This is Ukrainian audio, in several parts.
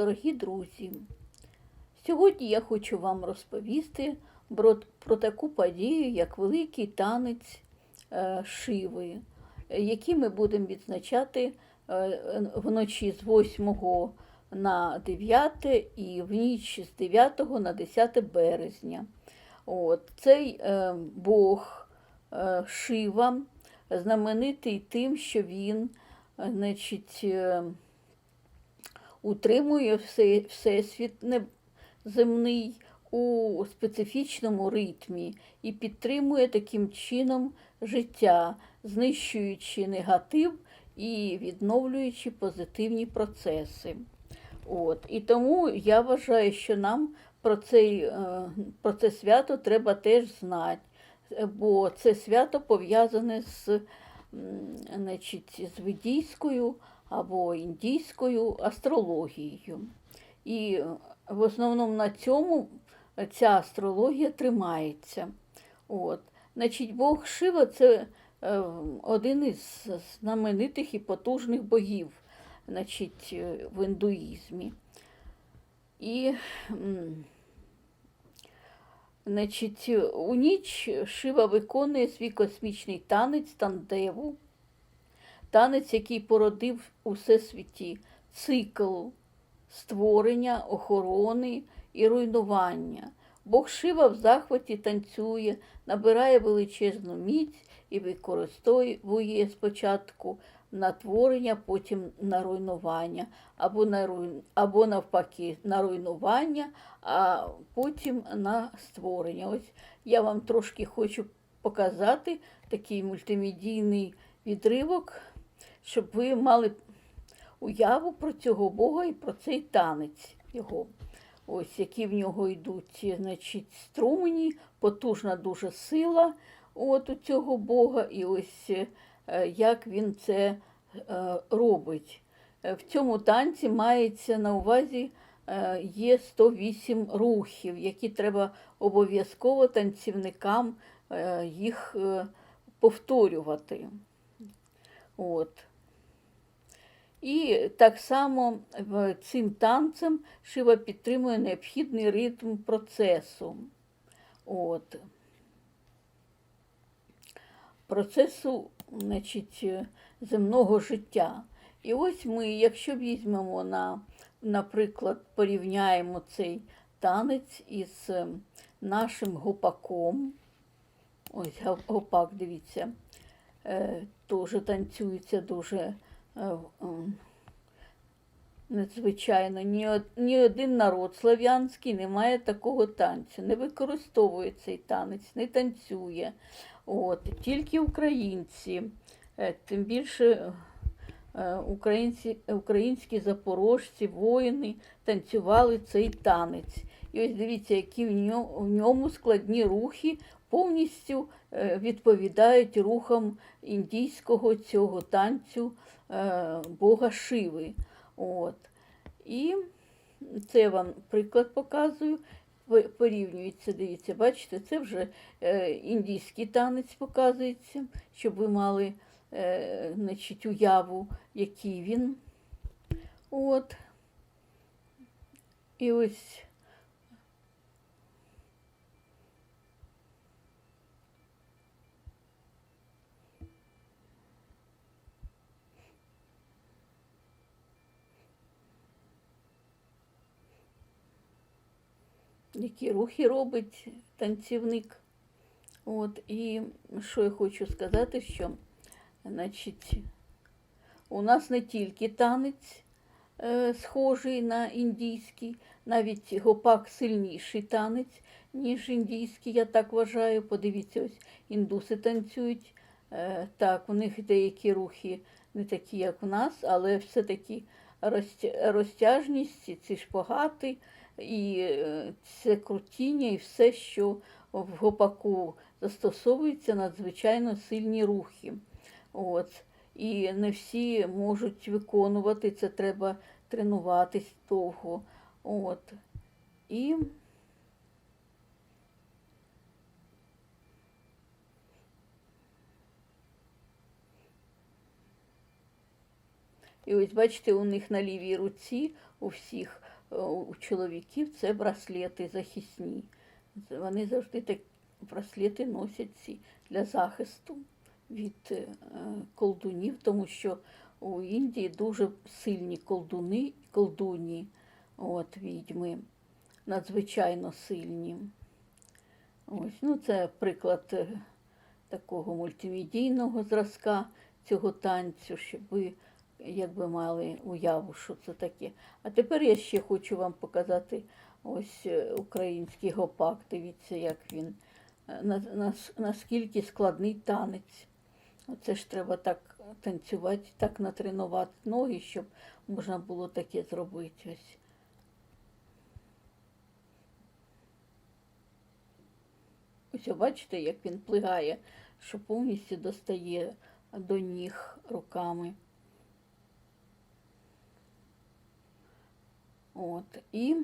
Дорогі друзі! Сьогодні я хочу вам розповісти про, про таку подію, як великий танець е, Шиви, який ми будемо відзначати е, вночі з 8 на 9 і в ніч з 9 на 10 березня. От, цей е, Бог е, Шива знаменитий тим, що він е, значить, е, утримує все, всесвіт земний у специфічному ритмі і підтримує таким чином життя, знищуючи негатив і відновлюючи позитивні процеси. От. І тому я вважаю, що нам про, цей, е, про це свято треба теж знати, бо це свято пов'язане з, значить, з ведійською або індійською астрологією. І е, в основному на цьому ця астрологія тримається. От. Значить, Бог Шива це е, один із знаменитих і потужних богів значить, е, в індуїзмі. І значить, у ніч Шива виконує свій космічний танець тандеву, танець, який породив у всесвіті цикл створення, охорони і руйнування. Бог Шива в захваті танцює, набирає величезну міць і використовує спочатку на творення, потім на руйнування, або, на руйн... або навпаки на руйнування, а потім на створення. Ось я вам трошки хочу показати такий мультимедійний відривок, щоб ви мали уяву про цього Бога і про цей танець його. Ось які в нього йдуть, значить, струмені, потужна дуже сила от у цього Бога, і ось е, як він це е, робить. В цьому танці мається на увазі е, є 108 рухів, які треба обов'язково танцівникам їх повторювати. От. І так само цим танцем Шива підтримує необхідний ритм процесу. От. Процесу значить, земного життя. І ось ми, якщо візьмемо, на, наприклад, порівняємо цей танець із е, нашим гопаком. Ось гопак, дивіться, е, теж танцюється дуже надзвичайно. Ні, ні один народ слав'янський не має такого танцю, не використовує цей танець, не танцює. От, тільки українці, е, тим більше е, українці, українські запорожці, воїни танцювали цей танець. І ось дивіться, які в ньому складні рухи повністю е, відповідають рухам індійського цього танцю е, Бога Шиви. От. І це я вам приклад показую. Порівнюється, дивіться, бачите, це вже е, індійський танець показується, щоб ви мали значить, уяву, який він. От. І ось які рухи робить танцівник. От, і що я хочу сказати, що значить, у нас не тільки танець е, схожий на індійський, навіть гопак сильніший танець, ніж індійський, я так вважаю. Подивіться, ось індуси танцюють. Е, так, у них деякі рухи не такі, як у нас, але все-таки розтяжність, ці шпагати, і е, це крутіння, і все, що в гопаку застосовується, надзвичайно сильні рухи. От. І не всі можуть виконувати це, треба тренуватись довго. От. І І ось бачите, у них на лівій руці у всіх у чоловіків це браслети захисні. Вони завжди так браслети носять ці для захисту від е, колдунів, тому що у Індії дуже сильні колдуни, колдуні, от відьми, надзвичайно сильні. Ось, ну це приклад е, такого мультимедійного зразка цього танцю, щоб ви якби мали уяву, що це таке. А тепер я ще хочу вам показати ось е, український гопак. Дивіться, як він, е, на, на, наскільки складний танець. Оце ж треба так танцювати, так натренувати ноги, щоб можна було таке зробити. Ось. Ось бачите, як він плигає, що повністю достає до ніг руками. От, і.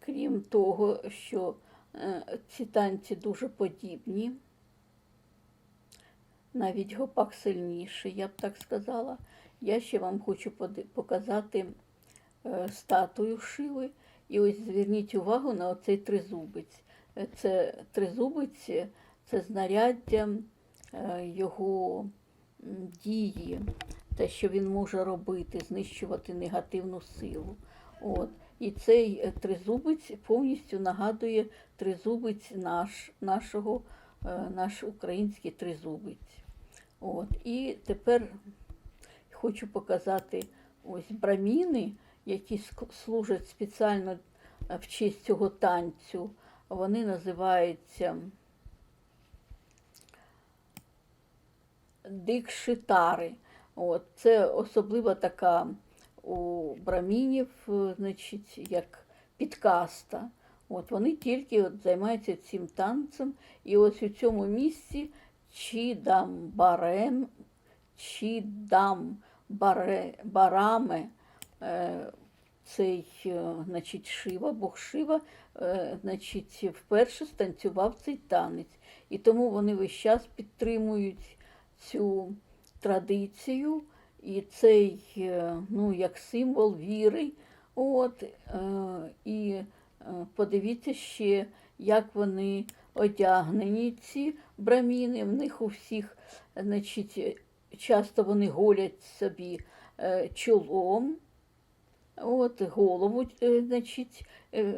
Крім того, що е, ці танці дуже подібні, навіть гопак сильніший, я б так сказала. Я ще вам хочу показати статую Шиви. І ось зверніть увагу на оцей тризубець. Е, Це тризубець, е, це знаряддя е, його дії, те, що він може робити, знищувати негативну силу. От. І цей е, тризубець повністю нагадує тризубець наш, нашого, е, наш український тризубець. От. І тепер хочу показати ось браміни, які служать спеціально е, в честь цього танцю. Вони називаються дикшитари. От. Це особливо така у брамінів, е, значить, як підкаста. От вони тільки от займаються цим танцем. І ось у цьому місці чи дам е, цей, е, значить, Шива, Бог Шива, е, значить, вперше станцював цей танець. І тому вони весь час підтримують цю традицію і цей, ну, як символ віри. От, і подивіться ще, як вони одягнені, ці браміни. В них у всіх, значить, часто вони голять собі чолом, от, голову, е, значить, е,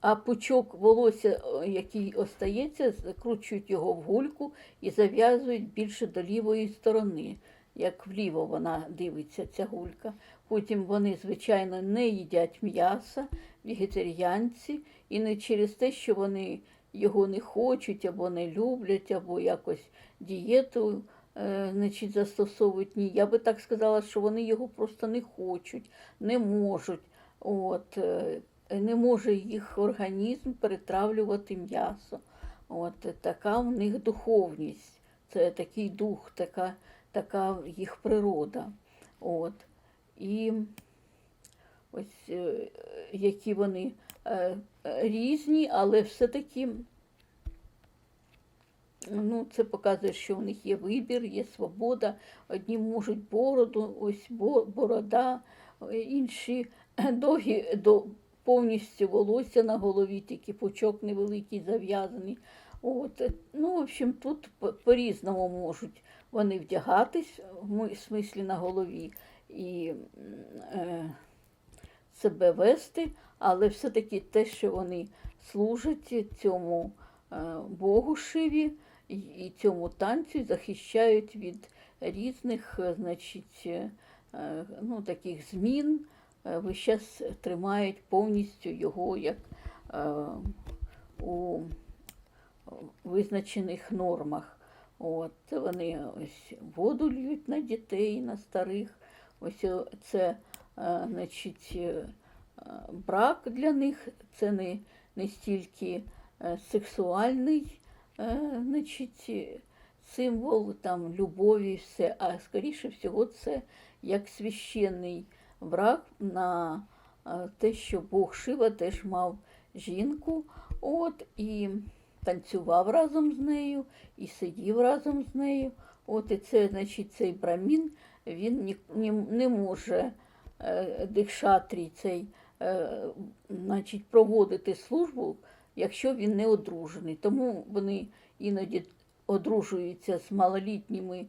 а пучок волосся, е, який остається, закручують його в гульку і зав'язують більше до лівої сторони, як вліво вона дивиться, ця гулька. Потім вони, звичайно, не їдять м'яса, вегетаріанці, і не через те, що вони його не хочуть або не люблять, або якось дієту е, значить, застосовують. Ні, я би так сказала, що вони його просто не хочуть, не можуть. От, е, не може їх організм перетравлювати м'ясо. От, е, така в них духовність, це такий дух, така, така їх природа. От. І ось е, які вони е, е, різні, але все-таки ну, це показує, що в них є вибір, є свобода. Одні можуть бороду, ось борода, е, інші довгі до повністю волосся на голові, тільки пучок невеликий зав'язаний. От, е, ну, в общем, тут по- по-різному можуть вони вдягатись, в ми- смислі на голові, і е, себе вести, але все-таки те, що вони служать цьому е, Богу Шиві і- цьому танцю, захищають від різних, е, значить, е, е, ну, таких змін, весь час тримають повністю його як у визначених нормах. От, вони ось воду льють на дітей, на старих. Ось це значить, брак для них це не, не стільки сексуальний значить, е, символ там, любові, все, а скоріше всього, це як священний брак на е, те, що Бог Шива теж мав жінку, от, і танцював разом з нею, і сидів разом з нею. От, і це, значить, цей брамін, він ні, ні, не може е, дихшатрій цей, е, значить, проводити службу, якщо він не одружений. Тому вони іноді одружуються з малолітніми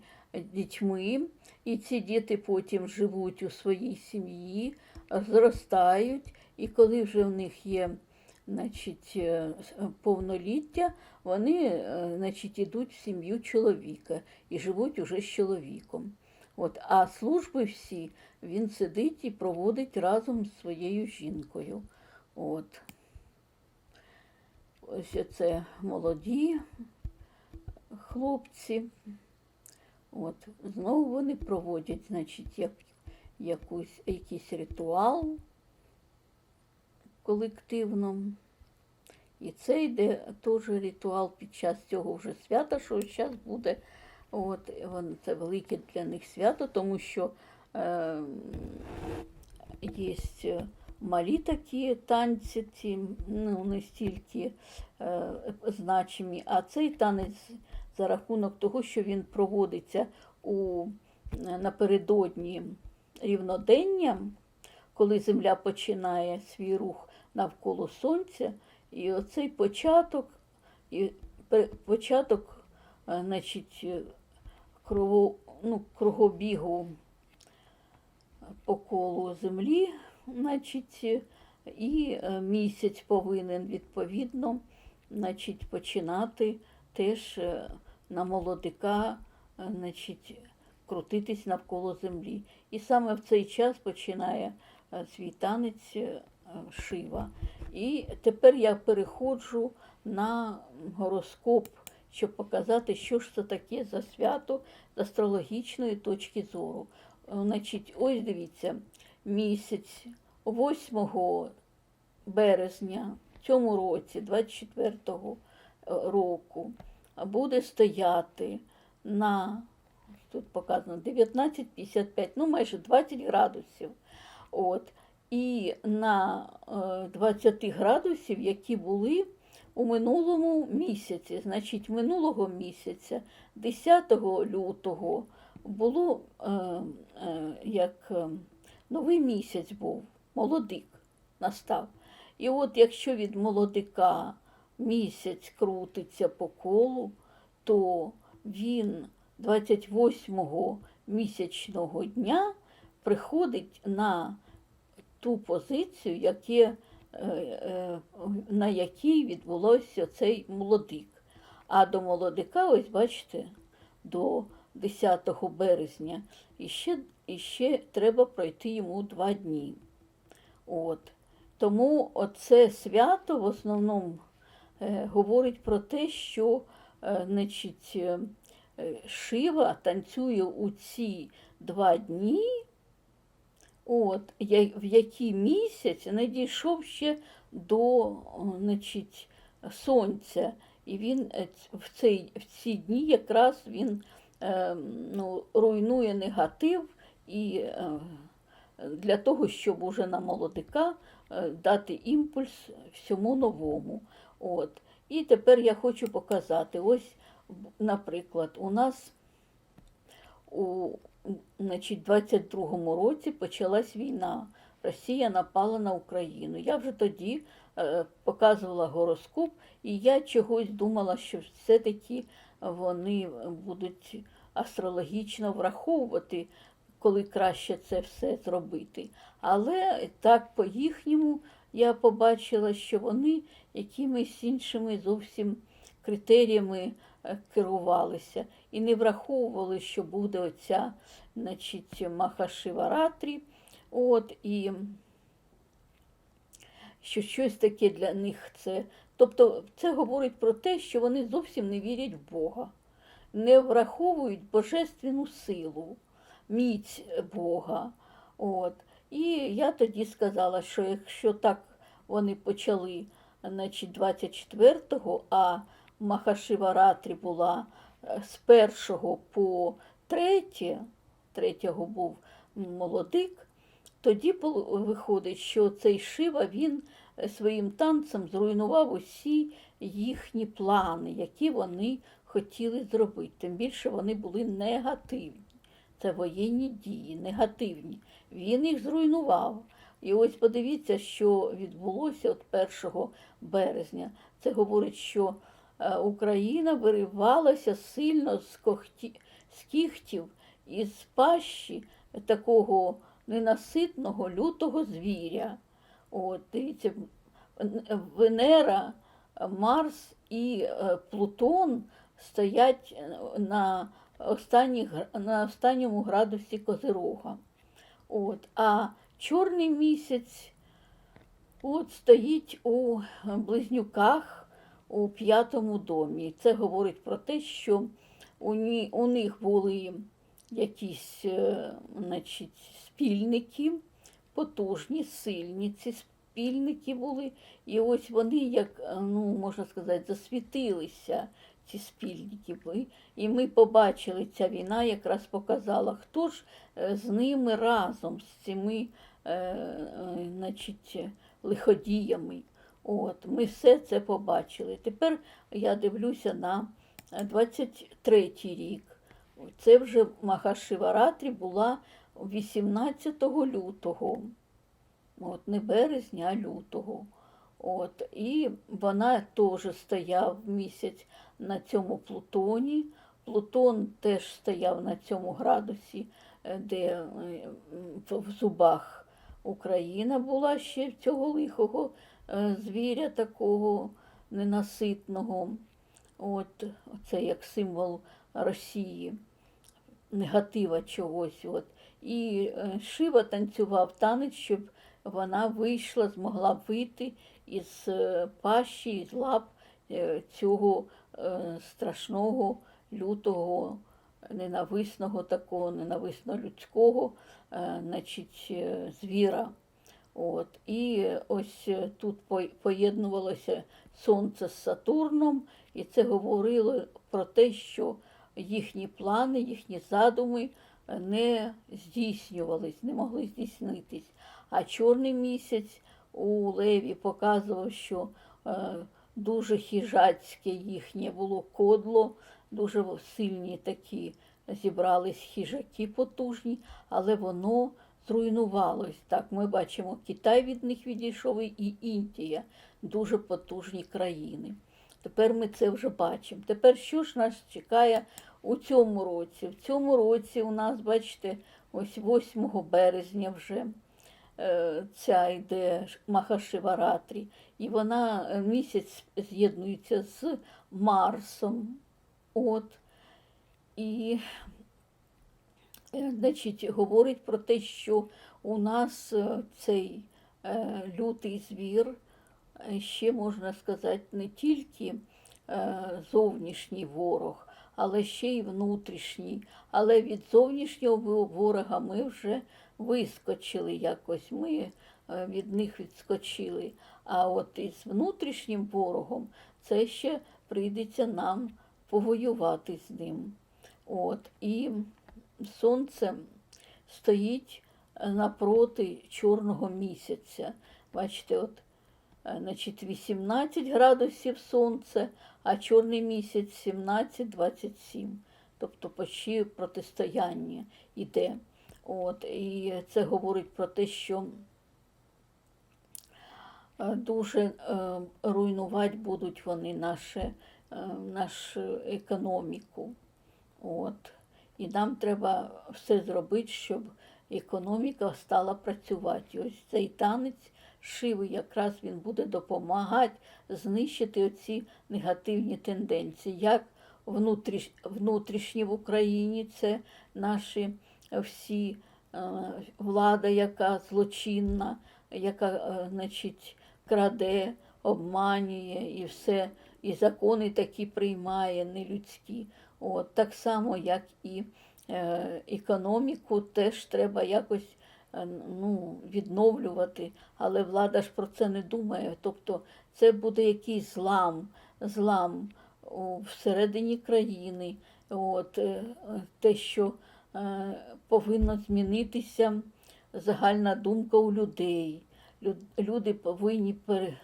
дітьми, і ці діти потім живуть у своїй сім'ї, зростають, і коли вже в них є значить, е, повноліття, вони е, значить, ідуть в сім'ю чоловіка і живуть уже з чоловіком. От, а служби всі він сидить і проводить разом з своєю жінкою. От. Ось це молоді хлопці. От, знову вони проводять, значить, як, якусь, якийсь ритуал колективно. І це йде теж ритуал під час цього вже свята, що зараз буде. От, це велике для них свято, тому що е, є малі такі танці, ці, ну, не стільки е, значимі, а цей танець за рахунок того, що він проводиться у, напередодні рівнодення, коли Земля починає свій рух навколо Сонця, і оцей початок, і початок, е, значить, е, круго, ну, кругобігу по колу Землі, значить, е, і е, місяць повинен відповідно значить, починати теж е, на молодика, значить, крутитись навколо землі. І саме в цей час починає свій танець Шива. І тепер я переходжу на гороскоп, щоб показати, що ж це таке за свято з астрологічної точки зору. Значить, ось дивіться, місяць 8 березня в цьому році, 24-го року, буде стояти на, тут показано 19,55, ну майже 20 градусів. От. І на е, 20 градусів, які були у минулому місяці, значить, минулого місяця, 10 лютого, було е, е, як е, новий місяць був, молодик настав. І от якщо від молодика місяць крутиться по колу, то він 28-го місячного дня приходить на ту позицію, яке, е, е, на якій відбулося цей молодик. А до молодика, ось бачите, до 10 березня іще, іще треба пройти йому два дні. От. Тому оце свято в основному е, говорить про те, що е, значить, е, е, Шива танцює у ці два дні, от, я- в який місяць не дійшов ще до значить, сонця. І він е, в, цей, в ці дні якраз він е, ну, руйнує негатив і е, для того, щоб уже на молодика е, дати імпульс всьому новому. От. І тепер я хочу показати. Ось, наприклад, у нас у значить, 22-му році почалась війна. Росія напала на Україну. Я вже тоді е, показувала гороскоп, і я чогось думала, що все-таки вони будуть астрологічно враховувати, коли краще це все зробити. Але так по їхньому я побачила, що вони якимись іншими зовсім критеріями е, керувалися і не враховували, що буде оця значить, Махашиваратрі, от, і що щось таке для них це. Тобто це говорить про те, що вони зовсім не вірять в Бога, не враховують божественну силу, міць Бога. От. І я тоді сказала, що якщо так вони почали значить, 24-го, а Махашиваратрі була е, з 1 по 3, 3 був молодик, тоді виходить, що цей Шива він е, своїм танцем зруйнував усі їхні плани, які вони хотіли зробити. Тим більше вони були негативні. Це воєнні дії, негативні. Він їх зруйнував. І ось подивіться, що відбулося от 1 березня. Це говорить, що е, Україна виривалася сильно з, когті, з кіхтів із пащі такого ненаситного лютого звіря. От, дивіться, Венера, Марс і е, Плутон стоять е, на, останніх, на останньому градусі Козирога. От, а чорний місяць от, стоїть у близнюках у п'ятому домі. Це говорить про те, що у, ні, у них були якісь е, значить, спільники, потужні, сильні ці спільники були. І ось вони, як ну, можна сказати, засвітилися, ці спільники. були. І ми побачили, ця війна якраз показала, хто ж е, з ними разом, з цими е, е, значить, лиходіями. От, ми все це побачили. Тепер я дивлюся на 23-й рік. Це вже Махашиваратрі була 18 лютого. От, не березня, а лютого. От, і вона теж стояв місяць на цьому Плутоні. Плутон теж стояв на цьому градусі, е, де е, в зубах Україна була ще цього лихого е, звіря такого ненаситного. От, це як символ Росії, негатива чогось. От. І Шива танцював танець, щоб вона вийшла, змогла вийти із пащі, із лап цього страшного, лютого, ненависного такого, ненависно людського е, значить, е, звіра. От. І ось е, тут поєднувалося Сонце з Сатурном, і це говорило про те, що їхні плани, їхні задуми е, не здійснювались, не могли здійснитись. А чорний місяць у Леві показував, що е, дуже хижацьке їхнє було кодло, дуже сильні такі зібрались хижаки потужні, але воно зруйнувалось. Так, ми бачимо, Китай від них відійшов і Індія, дуже потужні країни. Тепер ми це вже бачимо. Тепер що ж нас чекає у цьому році? В цьому році у нас, бачите, ось 8 березня вже ця йде Махашиваратрі, і вона е, місяць з'єднується з Марсом. От. І е, значить, говорить про те, що у нас е, цей е, лютий звір, е, ще можна сказати, не тільки е, зовнішній ворог, але ще й внутрішній. Але від зовнішнього ворога ми вже вискочили якось, ми е, від них відскочили. А от із внутрішнім ворогом це ще прийдеться нам повоювати з ним. От. І сонце стоїть е, напроти чорного місяця. Бачите, от, е, значить, 18 градусів сонце, а чорний місяць 17-27. Тобто почти протистояння йде. От, і це говорить про те, що е, дуже е, руйнувати будуть вони наше, е, нашу економіку. От. І нам треба все зробити, щоб економіка стала працювати. Ось цей танець шиви якраз він буде допомагати знищити оці негативні тенденції, як внутріш, внутрішні в Україні, це наші всі е, влада, яка злочинна, яка е, значить, краде, обманює і все, і закони такі приймає нелюдські. От, так само, як і е, економіку, теж треба якось ну, відновлювати, але влада ж про це не думає. Тобто це буде якийсь злам, злам всередині країни, от, те, що е, повинно змінитися загальна думка у людей. Люди повинні пере,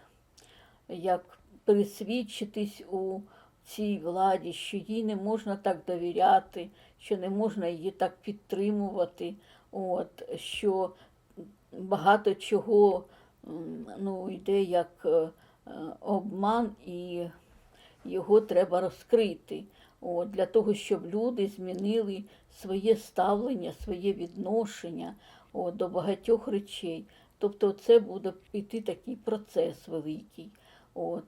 як пересвідчитись у цій владі, що їй не можна так довіряти, що не можна її так підтримувати, от, що багато чого ну, йде як е, обман, і його треба розкрити. От, для того, щоб люди змінили своє ставлення, своє відношення от, до багатьох речей. Тобто це буде йти такий процес великий. От.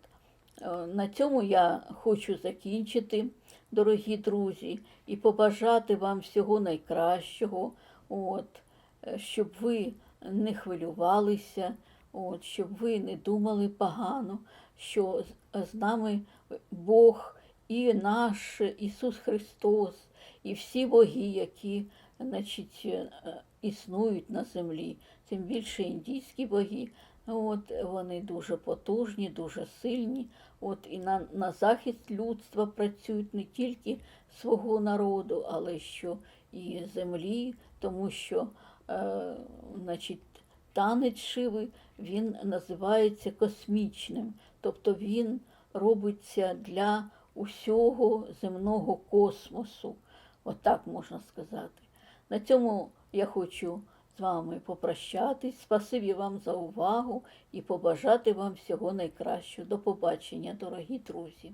Е, На цьому я хочу закінчити, дорогі друзі, і побажати вам всього найкращого, от, е, щоб ви не хвилювалися, от, щоб ви не думали погано, що з нами Бог і наш Ісус Христос, і всі боги, які значить, е, існують на землі, тим більше індійські боги. От, вони дуже потужні, дуже сильні. От, і на, на захист людства працюють не тільки свого народу, але що і землі, тому що е, значить, танець шиви він називається космічним, тобто він робиться для усього земного космосу. Отак можна сказати. На цьому я хочу з вами попрощатись. Спасибі вам за увагу і побажати вам всього найкращого. До побачення, дорогі друзі.